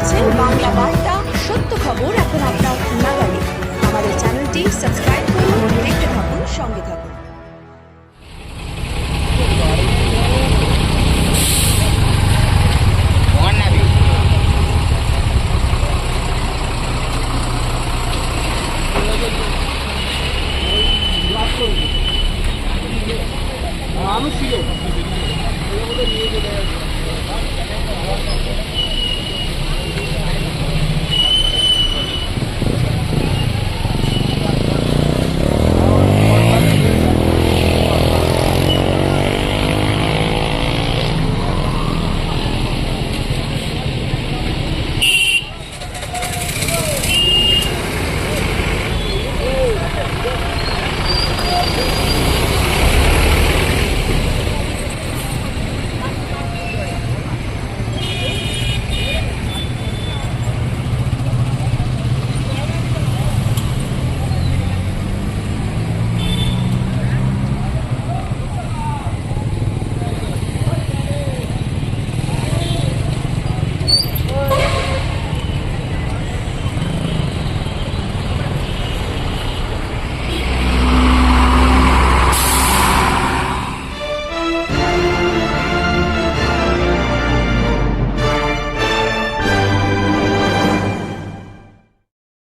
দেখছেন বাংলা বার্তা, সত্য খবর এখন আপনার নাগালে। আমাদের চ্যানেলটি সাবস্ক্রাইব করুন, দেখতে থাকুন, সঙ্গে থাকুন। মানুষ ছিল। নিয়ে যেতে